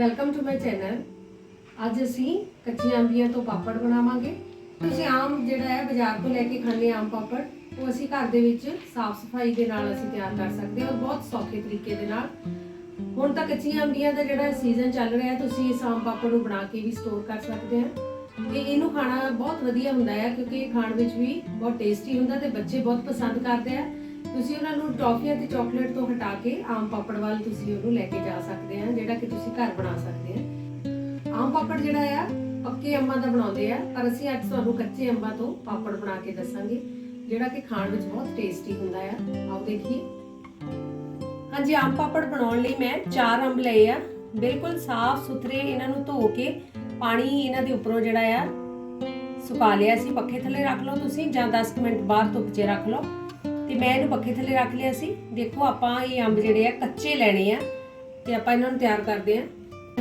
Welcome to my channel. ਅੱਜ ਅਸੀਂ ਕੱਚੀਆਂ ਅੰਬੀਆਂ ਤੋਂ ਪਾਪੜ ਬਣਾਵਾਂਗੇ। ਤੁਸੀਂ ਆਮ ਜਿਹੜਾ ਹੈ ਬਾਜ਼ਾਰ ਤੋਂ ਲੈ ਕੇ ਖਾਂਦੇ ਆਮ ਪਾਪੜ, ਉਹ ਅਸੀਂ ਘਰ ਦੇ ਵਿੱਚ ਸਾਫ਼ ਸਫ਼ਾਈ ਦੇ ਨਾਲ ਅਸੀਂ ਤਿਆਰ ਕਰ ਸਕਦੇ ਹਾਂ ਔਰ ਬਹੁਤ ਸੌਖੇ ਤਰੀਕੇ ਦੇ ਨਾਲ। ਹੁਣ ਤਾਂ ਕੱਚੀਆਂ ਅੰਬੀਆਂ ਦਾ ਜਿਹੜਾ ਸੀਜ਼ਨ ਚੱਲ ਰਿਹਾ ਤੁਸੀਂ ਇਸ ਆਮ ਪਾਪੜ ਨੂੰ ਬਣਾ ਕੇ ਵੀ ਸਟੋਰ ਕਰ ਸਕਦੇ ਹਾਂ। ਤੇ ਇਹਨੂੰ ਖਾਣਾ ਬਹੁਤ ਵਧੀਆ ਹੁੰਦਾ ਹੈ, ਕਿਉਂਕਿ ਇਹ ਖਾਣ ਵਿੱਚ ਵੀ ਬਹੁਤ ਟੇਸਟੀ ਹੁੰਦਾ ਤੇ ਬੱਚੇ ਬਹੁਤ ਪਸੰਦ ਕਰਦੇ ਆ। ਤੁਸੀਂ ਉਹਨਾਂ ਨੂੰ ਟੌਫੀਆਂ ਤੇ ਚਾਕਲੇਟ ਤੋਂ ਹਟਾ ਕੇ ਆਮ ਪਾਪੜ ਵੱਲ ਤੁਸੀਂ ਉਹਨੂੰ ਲੈ ਕੇ ਜਾ ਸਕਦੇ ਆ, ਜਿਹੜਾ ਕਿ ਤੁਸੀਂ ਘਰ ਬਣਾ ਸਕਦੇ ਆ। ਆਮ ਪਾਪੜ ਜਿਹੜਾ ਆ, ਪੱਕੇ ਅੰਬਾਂ ਦਾ ਬਣਾਉਂਦੇ ਆ, ਪਰ ਅਸੀਂ ਅੱਜ ਤੁਹਾਨੂੰ ਕੱਚੇ ਅੰਬਾਂ ਤੋਂ ਪਾਪੜ ਬਣਾ ਕੇ ਦੱਸਾਂਗੇ, ਜਿਹੜਾ ਕਿ ਖਾਣ ਵਿੱਚ ਬਹੁਤ ਟੇਸਟੀ ਹੁੰਦਾ ਆ। ਆਓ ਦੇਖੀਏ। ਹਾਂਜੀ, ਆਮ ਪਾਪੜ ਬਣਾਉਣ ਲਈ ਮੈਂ 4 ਅੰਬ ਲਏ ਆ। ਬਿਲਕੁਲ ਸਾਫ਼ ਸੁਥਰੇ ਇਹਨਾਂ ਨੂੰ ਧੋ ਕੇ ਪਾਣੀ ਇਹਨਾਂ ਦੇ ਉੱਪਰੋਂ ਜਿਹੜਾ ਆ, ਸੁਕਾ ਲਿਆ ਸੀ। ਪੱਖੇ ਥੱਲੇ ਰੱਖ ਲਓ ਤੁਸੀਂ ਜਾਂ 10 ਮਿੰਟ ਬਾਅਦ ਧੁੱਪ 'ਚ ਰੱਖ ਲਓ। ਤੇ ਮੈਂ ਇਹਨੂੰ ਪੱਖੇ ਥੱਲੇ ਰੱਖ ਲਿਆ ਸੀ। ਦੇਖੋ, ਆਪਾਂ ਇਹ ਅੰਬ ਜਿਹੜੇ ਆ, ਕੱਚੇ ਲੈਣੇ ਆ ਤੇ ਆਪਾਂ ਇਹਨਾਂ ਨੂੰ ਤਿਆਰ ਕਰਦੇ ਆ।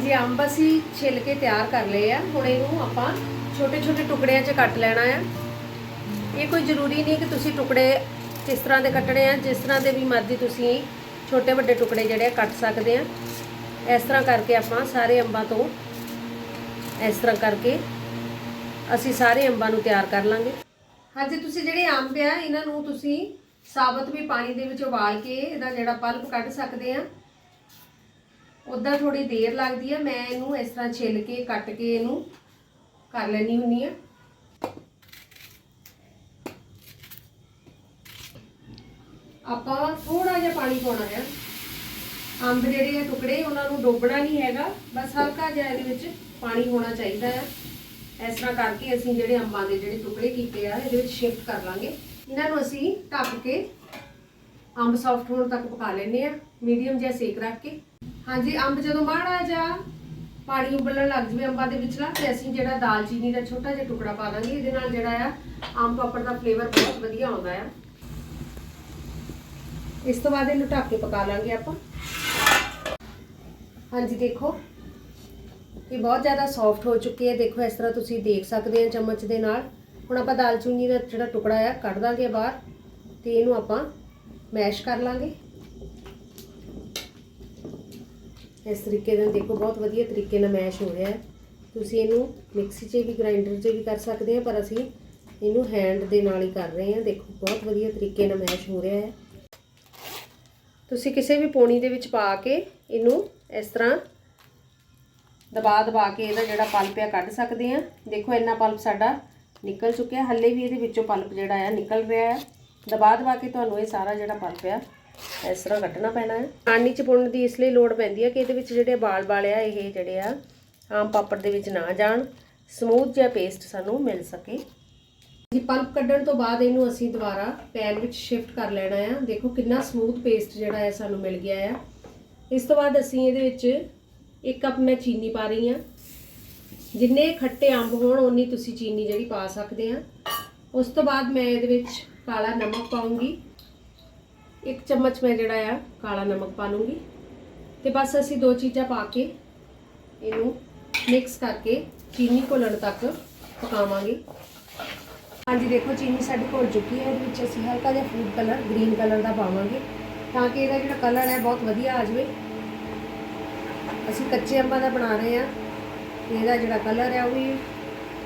ਜੇ ਅੰਬ ਅਸੀਂ ਛਿੱਲ ਕੇ ਤਿਆਰ ਕਰ ਲਏ ਆ, ਹੁਣ ਇਹਨੂੰ ਆਪਾਂ ਛੋਟੇ ਛੋਟੇ ਟੁਕੜਿਆਂ 'ਚ ਕੱਟ ਲੈਣਾ ਆ। ਇਹ ਕੋਈ ਜ਼ਰੂਰੀ ਨਹੀਂ ਕਿ ਤੁਸੀਂ ਟੁਕੜੇ ਕਿਸ ਤਰ੍ਹਾਂ ਦੇ ਕੱਟਣੇ ਆ, ਜਿਸ ਤਰ੍ਹਾਂ ਦੇ ਵੀ ਮਰਜ਼ੀ ਤੁਸੀਂ ਛੋਟੇ ਵੱਡੇ ਟੁਕੜੇ ਜਿਹੜੇ ਆ ਕੱਟ ਸਕਦੇ ਆ। ਇਸ ਤਰ੍ਹਾਂ ਕਰਕੇ ਆਪਾਂ ਸਾਰੇ ਅੰਬਾਂ ਤੋਂ ਇਸ ਤਰ੍ਹਾਂ ਕਰਕੇ ਅਸੀਂ ਸਾਰੇ ਅੰਬਾਂ ਨੂੰ ਤਿਆਰ ਕਰ ਲਾਂਗੇ। ਹਾਂਜੀ, ਤੁਸੀਂ ਜਿਹੜੇ ਅੰਬ ਆ, ਇਹਨਾਂ ਨੂੰ ਤੁਸੀਂ ਸਾਬਤ ਵੀ ਪਾਣੀ ਦੇ ਵਿੱਚ ਉਬਾਲ ਕੇ ਇਹਦਾ ਜਿਹੜਾ ਪਲਪ ਕੱਢ ਸਕਦੇ ਆ ਉਦਾਂ ਥੋੜੀ ਦੇਰ ਲੱਗਦੀ ਆ, ਮੈਂ ਇਹਨੂੰ ਇਸ ਤਰ੍ਹਾਂ ਛਿੱਲ ਕੇ, ਕੱਟ ਕੇ ਇਹਨੂੰ ਕਰ ਲੈਣੀ ਹੁੰਨੀ ਆ ਆਪਾਂ ਥੋੜਾ ਜਿਹਾ ਪਾਣੀ ਪਾਉਣਾ ਹੈ ਅੰਬ ਜਿਹੜੇ ਆ ਟੁਕੜੇ, ਉਹਨਾਂ ਨੂੰ ਡੋਬਣਾ ਨਹੀਂ ਹੈਗਾ, ਬਸ ਹਲਕਾ ਜਿਹਾ ਇਹਦੇ ਵਿੱਚ ਪਾਣੀ ਹੋਣਾ ਚਾਹੀਦਾ ਆ। ਇਸ ਤਰ੍ਹਾਂ ਕਰਕੇ ਅਸੀਂ ਜਿਹੜੇ ਅੰਬਾਂ ਦੇ ਜਿਹੜੇ ਟੁਕੜੇ ਕੀਤੇ ਆ, ਇਹਦੇ ਵਿੱਚ ਸ਼ਿਫਟ ਕਰ ਲਾਂਗੇ। ਇਹਨਾਂ ਨੂੰ ਅਸੀਂ ਢੱਕ ਕੇ ਅੰਬ ਸੌਫਟ ਹੋਣ ਤੱਕ ਪਕਾ ਲੈਣੇ ਆ ਮੀਡੀਅਮ ਜਿਹਾ ਸੇਕ ਰੱਖ ਕੇ। ਹਾਂਜੀ, ਅੰਬ ਜਦੋਂ ਮਾੜਾ ਜਿਹਾ ਪਾਣੀ ਉਬਲਣ ਲੱਗ ਜਵੇ ਅੰਬਾਂ ਦੇ ਵਿਚਲਾ, ਤੇ ਅਸੀਂ ਜਿਹੜਾ ਦਾਲਚੀਨੀ ਦਾ ਛੋਟਾ ਜਿਹਾ ਟੁਕੜਾ ਪਾ ਦਾਂਗੇ, ਇਹਦੇ ਨਾਲ ਜਿਹੜਾ ਆ, ਅੰਬ ਪਾਪੜ ਦਾ ਫਲੇਵਰ ਬਹੁਤ ਵਧੀਆ ਆਉਂਦਾ ਆ। ਇਸ ਤੋਂ ਬਾਅਦ ਇਹਨੂੰ ਢੱਕ ਕੇ ਪਕਾ ਲਾਂਗੇ ਆਪਾਂ। ਹਾਂਜੀ, ਦੇਖੋ, ਇਹ ਬਹੁਤ ਜ਼ਿਆਦਾ ਸੌਫਟ ਹੋ ਚੁੱਕੀ ਹੈ ਦੇਖੋ, ਇਸ ਤਰ੍ਹਾਂ ਤੁਸੀਂ ਦੇਖ ਸਕਦੇ ਆ ਚਮਚ ਦੇ ਨਾਲ। ਹੁਣ ਆਪਾਂ ਦਾਲਚੀਨੀ ਦਾ ਜਿਹੜਾ ਟੁਕੜਾ ਆ, ਕੱਢ ਦਾਂਗੇ ਬਾਹਰ ਤੇ ਇਹਨੂੰ ਆਪਾਂ ਮੈਸ਼ ਕਰ ਲਾਂਗੇ। ਇਸ ਤਰੀਕੇ ਨਾਲ ਦੇਖੋ, ਬਹੁਤ ਵਧੀਆ ਤਰੀਕੇ ਨਾਲ ਮੈਸ਼ ਹੋ ਰਿਹਾ ਹੈ। ਤੁਸੀਂ ਇਹਨੂੰ ਮਿਕਸੀ 'ਚ ਵੀ, ਗ੍ਰਾਈਂਡਰ 'ਚ ਵੀ ਕਰ ਸਕਦੇ ਆ ਪਰ ਅਸੀਂ ਇਹਨੂੰ ਹੈਂਡ ਦੇ ਨਾਲ ਹੀ ਕਰ ਰਹੇ ਹਾਂ। ਦੇਖੋ, ਬਹੁਤ ਵਧੀਆ ਤਰੀਕੇ ਨਾਲ ਮੈਸ਼ ਹੋ ਰਿਹਾ ਹੈ। ਤੁਸੀਂ ਕਿਸੇ ਵੀ ਪੋਣੀ ਦੇ ਵਿੱਚ ਪਾ ਕੇ ਇਹਨੂੰ ਇਸ ਤਰ੍ਹਾਂ ਦਬਾ ਦਬਾ ਕੇ ਇਹਦਾ ਜਿਹੜਾ ਪਲਪ ਆ, ਕੱਢ ਸਕਦੇ ਆ ਦੇਖੋ, ਇੰਨਾ ਪਲਪ ਸਾਡਾ ਨਿਕਲ ਚੁੱਕਿਆ ਹੱਲੇ ਵੀ ਇਹਦੇ ਵਿੱਚੋਂ ਪਲਪ ਜਿਹੜਾ ਆ ਨਿਕਲ ਰਿਹਾ ਹੈ। ਦਬਾ ਦਬਾ ਕੇ ਤੁਹਾਨੂੰ ਇਹ ਸਾਰਾ ਜਿਹੜਾ ਪਲਪ ਆ, ਇਸ ਤਰ੍ਹਾਂ ਕੱਢਣਾ ਪੈਣਾ ਹੈ। ਪਾਣੀ ਚ ਪੁਣਨ ਦੀ ਇਸ ਲਈ ਲੋੜ ਪੈਂਦੀ ਹੈ ਕਿ ਇਹਦੇ ਵਿੱਚ ਜਿਹੜੇ ਬਾਲ ਬਾਲ ਆ, ਇਹ ਜਿਹੜੇ ਆ, ਆਮ ਪਾਪੜ ਦੇ ਵਿੱਚ ਨਾ ਜਾਣ। ਸਮੂਥ ਜਿਹਾ ਪੇਸਟ ਸਾਨੂੰ ਮਿਲ ਸਕੇ। ਜੀ ਪਲਪ ਕੱਢਣ ਤੋਂ ਬਾਅਦ ਇਹਨੂੰ ਅਸੀਂ ਦੁਬਾਰਾ ਪੈਨ ਵਿੱਚ ਸ਼ਿਫਟ ਕਰ ਲੈਣਾ ਆ। ਦੇਖੋ ਕਿੰਨਾ ਸਮੂਥ ਪੇਸਟ ਜਿਹੜਾ ਹੈ ਸਾਨੂੰ ਮਿਲ ਗਿਆ ਆ। ਇਸ ਤੋਂ ਬਾਅਦ ਅਸੀਂ ਇਹਦੇ ਵਿੱਚ ਇੱਕ ਕੱਪ ਮੈਂ ਚੀਨੀ ਪਾ ਰਹੀ ਆ ਜਿੰਨੇ ਖੱਟੇ ਅੰਬ ਹੋਣ, ਓਨੀ ਤੁਸੀਂ ਚੀਨੀ ਜਿਹੜੀ ਪਾ ਸਕਦੇ ਆ। ਉਸ ਤੋਂ ਬਾਅਦ ਮੈਂ ਇਹਦੇ ਵਿੱਚ ਕਾਲਾ ਨਮਕ ਪਾਉਂਗੀ। ਇੱਕ ਚਮਚ ਮੈਂ ਜਿਹੜਾ ਆ, ਕਾਲਾ ਨਮਕ ਪਾ ਲੂੰਗੀ। ਤੇ ਬਸ ਅਸੀਂ ਦੋ ਚੀਜ਼ਾਂ ਪਾ ਕੇ ਇਹਨੂੰ ਮਿਕਸ ਕਰਕੇ ਚੀਨੀ ਘੁਲਣ ਤੱਕ ਪਕਾਵਾਂਗੇ। ਹਾਂਜੀ, ਦੇਖੋ, ਚੀਨੀ ਸਾਡੀ ਘੁਲ ਚੁੱਕੀ ਹੈ। ਇਹਦੇ ਵਿੱਚ ਅਸੀਂ ਹਲਕਾ ਜਿਹਾ ਫੂਡ ਕਲਰ ਗ੍ਰੀਨ ਕਲਰ ਦਾ ਪਾਵਾਂਗੇ। ਤਾਂ ਕਿ ਇਹਦਾ ਜਿਹੜਾ ਕਲਰ ਹੈ ਬਹੁਤ ਵਧੀਆ ਆ ਜਾਵੇ। ਅਸੀਂ ਕੱਚੇ ਅੰਬਾਂ ਦਾ ਬਣਾ ਰਹੇ ਹਾਂ। ਇਹਦਾ ਜਿਹੜਾ ਕਲਰ ਹੈ ਉਹ ਵੀ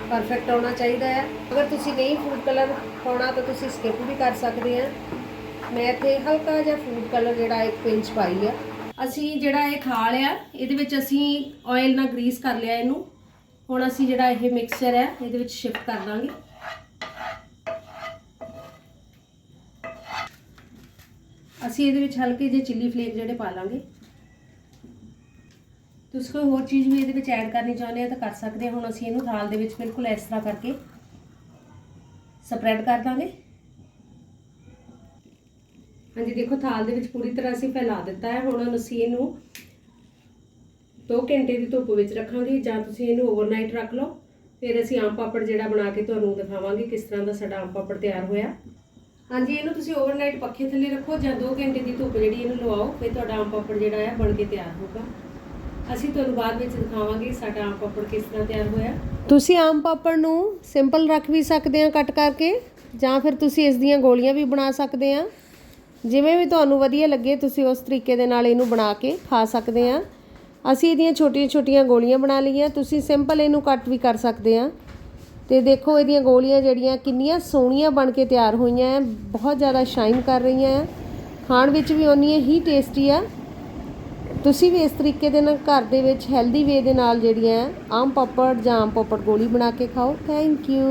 ਪਰਫੈਕਟ ਆਉਣਾ ਚਾਹੀਦਾ ਹੈ। ਅਗਰ ਤੁਸੀਂ ਨਹੀਂ ਫੂਡ ਕਲਰ ਪਾਉਣਾ ਤਾਂ ਤੁਸੀਂ ਸਕਿਪ ਵੀ ਕਰ ਸਕਦੇ ਆ। ਮੈਂ ਇੱਥੇ ਹਲਕਾ ਜਿਹਾ ਫੂਡ ਕਲਰ ਜਿਹੜਾ ਇੱਕ ਪਿੰਚ ਪਾਈ ਆ। ਅਸੀਂ ਜਿਹੜਾ ਇਹ ਖਾ ਲਿਆ, ਇਹਦੇ ਵਿੱਚ ਅਸੀਂ ਆਇਲ ਨਾਲ ਗਰੀਸ ਕਰ ਲਿਆ ਇਹਨੂੰ। ਹੁਣ ਅਸੀਂ ਜਿਹੜਾ ਇਹ ਮਿਕਸਚਰ ਹੈ, ਇਹਦੇ ਵਿੱਚ ਸ਼ਿਫਟ ਕਰ ਦਾਂਗੇ। ਅਸੀਂ ਇਹਦੇ ਵਿੱਚ ਹਲਕੇ ਜਿਹੇ ਚਿੱਲੀ ਫਲੇਕ ਜਿਹੜੇ ਪਾ ਲਾਂਗੇ। ਤੁਸੀਂ ਕੋਈ ਹੋਰ ਚੀਜ਼ ਵੀ ਇਹਦੇ ਵਿੱਚ ਐਡ ਕਰਨੀ ਚਾਹੁੰਦੇ ਆ ਤਾਂ ਕਰ ਸਕਦੇ ਆ ਹੁਣ ਅਸੀਂ ਇਹਨੂੰ ਥਾਲ ਦੇ ਵਿੱਚ ਬਿਲਕੁਲ ਇਸ ਤਰ੍ਹਾਂ ਕਰਕੇ ਸਪਰੈਡ ਕਰ ਦਾਂਗੇ। ਹਾਂਜੀ, ਦੇਖੋ, ਥਾਲ ਦੇ ਵਿੱਚ ਪੂਰੀ ਤਰ੍ਹਾਂ ਅਸੀਂ ਫੈਲਾ ਦਿੱਤਾ ਹੈ। ਹੁਣ ਅਸੀਂ ਇਹਨੂੰ 2 ਘੰਟੇ ਦੀ ਧੁੱਪ ਵਿੱਚ ਰੱਖਾਂਗੇ ਜਾਂ ਤੁਸੀਂ ਇਹਨੂੰ ਓਵਰਨਾਈਟ ਰੱਖ ਲਓ। ਫਿਰ ਅਸੀਂ ਆਮ ਪਾਪੜ ਜਿਹੜਾ ਬਣਾ ਕੇ ਤੁਹਾਨੂੰ ਦਿਖਾਵਾਂਗੇ ਕਿਸ ਤਰ੍ਹਾਂ ਦਾ ਸਾਡਾ ਆਮ ਪਾਪੜ ਤਿਆਰ ਹੋਇਆ। ਹਾਂਜੀ, ਇਹਨੂੰ ਤੁਸੀਂ ਓਵਰਨਾਈਟ ਪੱਖੇ ਥੱਲੇ ਰੱਖੋ ਜਾਂ 2 ਘੰਟੇ ਦੀ ਧੁੱਪ ਜਿਹੜੀ ਇਹਨੂੰ ਲਵਾਓ, ਫਿਰ ਤੁਹਾਡਾ ਆਮ ਪਾਪੜ ਜਿਹੜਾ ਹੈ ਬਣ ਕੇ ਤਿਆਰ ਹੋਊਗਾ। ਅਸੀਂ ਤੁਹਾਨੂੰ ਬਾਅਦ ਵਿੱਚ ਦਿਖਾਵਾਂਗੇ ਸਾਡਾ ਆਮ ਪਾਪੜ ਕਿਸ ਤਰ੍ਹਾਂ ਤਿਆਰ ਹੋਇਆ। ਤੁਸੀਂ ਆਮ ਪਾਪੜ ਨੂੰ ਸਿੰਪਲ ਰੱਖ ਵੀ ਸਕਦੇ ਆ ਕੱਟ ਕਰਕੇ, ਜਾਂ ਫਿਰ ਤੁਸੀਂ ਇਸ ਦੀਆਂ ਗੋਲੀਆਂ ਵੀ ਬਣਾ ਸਕਦੇ ਆ। ਜਿਵੇਂ ਵੀ ਤੁਹਾਨੂੰ ਵਧੀਆ ਲੱਗੇ, ਤੁਸੀਂ ਉਸ ਤਰੀਕੇ ਦੇ ਨਾਲ ਇਹਨੂੰ ਬਣਾ ਕੇ ਖਾ ਸਕਦੇ ਆ। ਅਸੀਂ ਇਹਦੀਆਂ ਛੋਟੀਆਂ-ਛੋਟੀਆਂ ਗੋਲੀਆਂ ਬਣਾ ਲਈਆਂ, ਤੁਸੀਂ ਸਿੰਪਲ ਇਹਨੂੰ ਕੱਟ ਵੀ ਕਰ ਸਕਦੇ ਆ। ਤੇ ਦੇਖੋ, ਇਹਦੀਆਂ ਗੋਲੀਆਂ ਜਿਹੜੀਆਂ ਕਿੰਨੀਆਂ ਸੋਹਣੀਆਂ ਬਣ ਕੇ ਤਿਆਰ ਹੋਈਆਂ ਆ, ਬਹੁਤ ਜ਼ਿਆਦਾ ਸ਼ਾਈਨ ਕਰ ਰਹੀਆਂ ਆ। ਖਾਣ ਵਿੱਚ ਵੀ ਓਨੀਆਂ ਹੀ ਟੇਸਟੀ ਆ। ਤੁਸੀਂ ਵੀ ਇਸ ਤਰੀਕੇ ਦੇ ਨਾਲ ਘਰ ਦੇ ਵਿੱਚ ਹੈਲਦੀ ਵੇ ਦੇ ਨਾਲ ਜਿਹੜੀਆਂ ਆਮ ਪਾਪੜ ਜਾਂ ਆਮ ਪਾਪੜ ਗੋਲੀ ਬਣਾ ਕੇ ਖਾਓ। Thank you